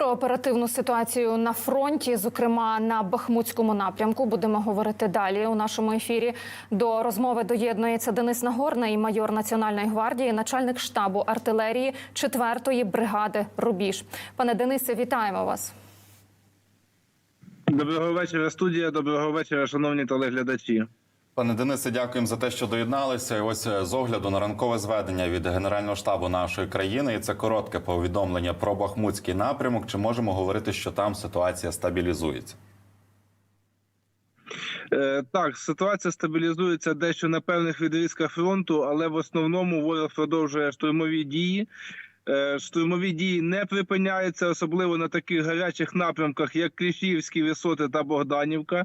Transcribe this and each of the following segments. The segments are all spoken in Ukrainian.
Про оперативну ситуацію на фронті, зокрема на Бахмутському напрямку, будемо говорити далі у нашому ефірі. До розмови доєднується Денис Нагорний, майор Національної гвардії, начальник штабу артилерії 4-ї бригади Рубіж. Пане Денисе, вітаємо вас. Доброго вечора, студія. Доброго вечора, шановні телеглядачі. Пане Денисе, дякуємо за те, що доєдналися. І Ось е, з огляду на ранкове зведення від Генерального штабу нашої країни. І це коротке повідомлення про Бахмутський напрямок. Чи можемо говорити, що там ситуація стабілізується? Е, так, ситуація стабілізується дещо на певних відрізках фронту, але в основному ворог продовжує штурмові дії. Е, штурмові дії не припиняються, особливо на таких гарячих напрямках, як Кліщівські висоти та Богданівка.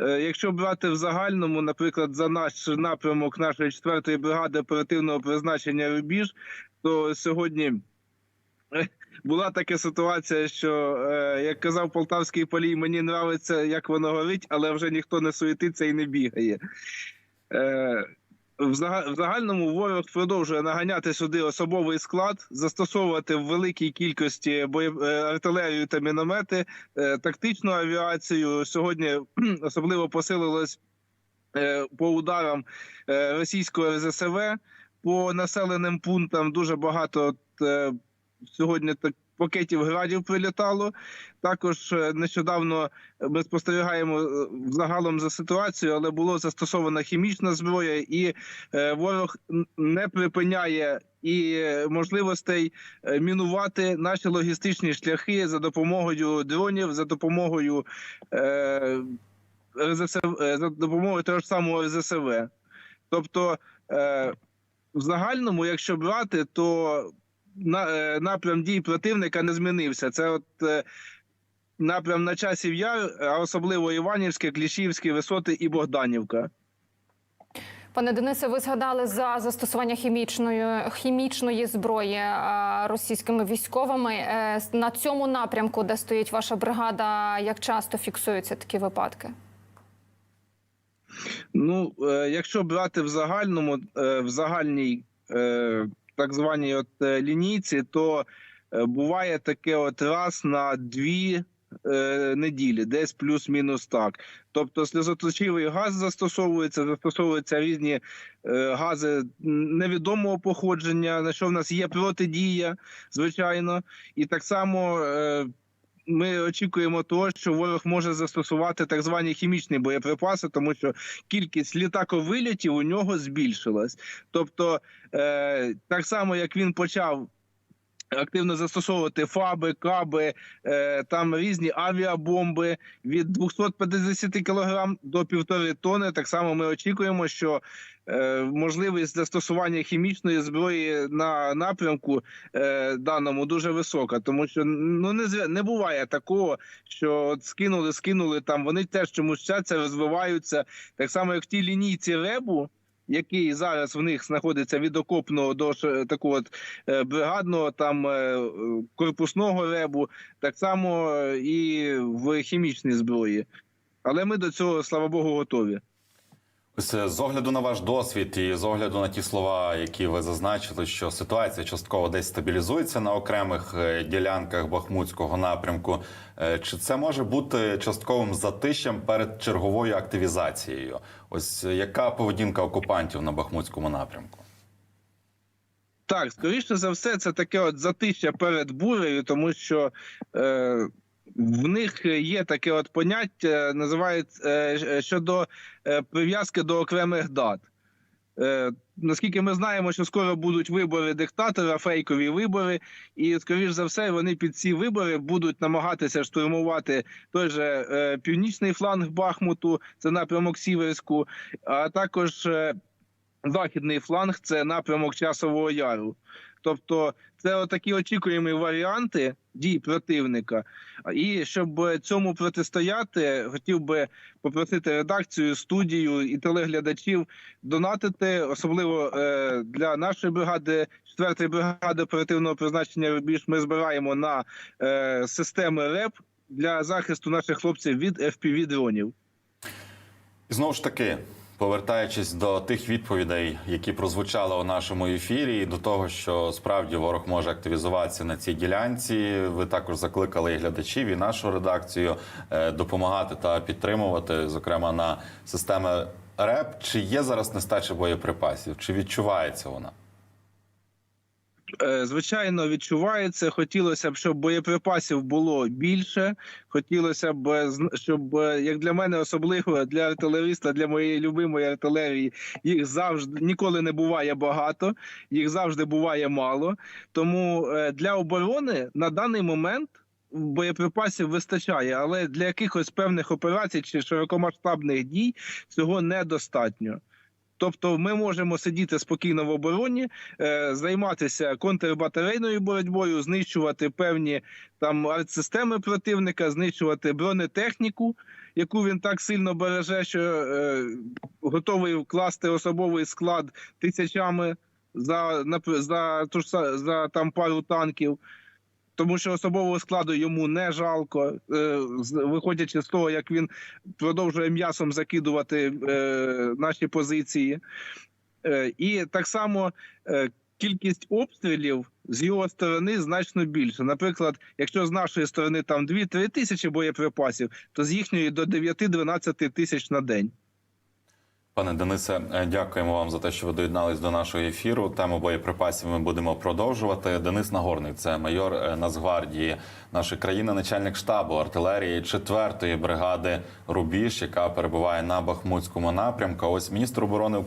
Е, Якщо брати в загальному, наприклад, за наш напрямок нашої 4-ї бригади оперативного призначення Рубіж, то сьогодні е, була така ситуація, що е, як казав полтавський полій, мені нравиться, як воно горить, але вже ніхто не суетиться і не бігає. В зага- загальному ворог продовжує наганяти сюди особовий склад, застосовувати в великій кількості боє- е, артилерію та міномети, е, тактичну авіацію. Сьогодні особливо посилилось е, по ударам російського РЗСВ по населеним пунктам. Дуже багато сьогодні так. Пакетів градів прилітало. Також е, нещодавно ми спостерігаємо е, загалом за ситуацією, але було застосована хімічна зброя, і е, ворог не припиняє і можливостей мінувати наші логістичні шляхи за допомогою дронів, за допомогою РЗСВ, за допомогою того ж самого РЗСВ. Тобто, в загальному, якщо брати, то напрям дій противника не змінився. Це от е, напрям на часів яр, а особливо Іванівське, Кліщівське, Висоти і Богданівка. Пане Денисе, ви згадали за застосування хімічної хімічної зброї е, російськими військовими Е, на цьому напрямку, де стоїть ваша бригада. Як часто фіксуються такі випадки? Ну, е, якщо брати в загальному, е, в загальній е, так званій от е, лінійці, то е, буває таке от раз на дві е, неділі, десь плюс-мінус так. Тобто сльозоточивий газ застосовується, застосовуються різні гази невідомого походження, на що в нас є протидія, звичайно, і так само. Ми очікуємо того, що ворог може застосувати так звані хімічні боєприпаси, тому що кількість літаковильотів у нього збільшилась. Тобто, е, так само як він почав. Активно застосовувати фаби, каби, е, там різні авіабомби від 250 кг до півтори тони. Так само ми очікуємо, що е, можливість застосування хімічної зброї на напрямку е, даному дуже висока, тому що ну не не буває такого, що от скинули, скинули там. Вони теж чомусь вчаться, розвиваються. Так само, як в тій лінійці ребу, який зараз в них знаходиться від окопного до такого от, е, бригадного там е, корпусного ребу, так само е, і в хімічній зброї. Але ми до цього, слава Богу, готові. З огляду на ваш досвід і з огляду на ті слова, які ви зазначили, що ситуація частково десь стабілізується на окремих е, ділянках Бахмутського напрямку. е, Чи це може бути частковим затищем перед черговою активізацією? Ось е, яка поведінка окупантів на Бахмутському напрямку? Так, скоріше за все, це таке от затища перед бурею, тому що е, в них є таке от поняття, називається е, щодо е, прив'язки до окремих дат. Е, наскільки ми знаємо, що скоро будуть вибори диктатора, фейкові вибори, і скоріш за все вони під ці вибори будуть намагатися штурмувати той же е, північний фланг Бахмуту, це напрямок Сіверську, а також е, західний фланг це напрямок Часового Яру. Тобто, це такі очікуємі варіанти дій противника. І щоб цьому протистояти, хотів би попросити редакцію, студію і телеглядачів донатити, особливо е, для нашої бригади, 4-ї бригади оперативного призначення рубіж. Ми збираємо на е, системи РЕП для захисту наших хлопців від fpv дронів. І знову ж таки, Повертаючись до тих відповідей, які прозвучали у нашому ефірі, і до того, що справді ворог може активізуватися на цій ділянці. Ви також закликали і глядачів, і нашу редакцію е, допомагати та підтримувати, зокрема на системи РЕП. Чи є зараз нестача боєприпасів? Чи відчувається вона? Е, Звичайно, відчувається. Хотілося б, щоб боєприпасів було більше. Хотілося б, е, щоб е, як для мене, особливо для артилериста, для моєї любимої артилерії, їх завжди ніколи не буває багато, їх завжди буває мало. Тому для оборони на даний момент. Боєприпасів вистачає, але для якихось певних операцій чи широкомасштабних дій цього недостатньо. Тобто, ми можемо сидіти спокійно в обороні, е, займатися контрбатарейною боротьбою, знищувати певні там артсистеми противника, знищувати бронетехніку, яку він так сильно береже, що е, готовий вкласти особовий склад тисячами за за ту за там пару танків. Тому що особового складу йому не жалко, е, виходячи з того, як він продовжує м'ясом закидувати е, наші позиції. Е, і так само кількість обстрілів з його сторони значно більше. Наприклад, якщо з нашої сторони там 2-3 тисячі боєприпасів, то з їхньої до 9-12 тисяч на день. Пане Денисе, е, дякуємо вам за те, що ви доєднались до нашого ефіру. Тему боєприпасів ми будемо продовжувати. Денис Нагорний, це майор е, Нацгвардії нашої країни, начальник штабу артилерії 4-ї бригади Рубіж, яка перебуває на Бахмутському напрямку. Ось міністр оборони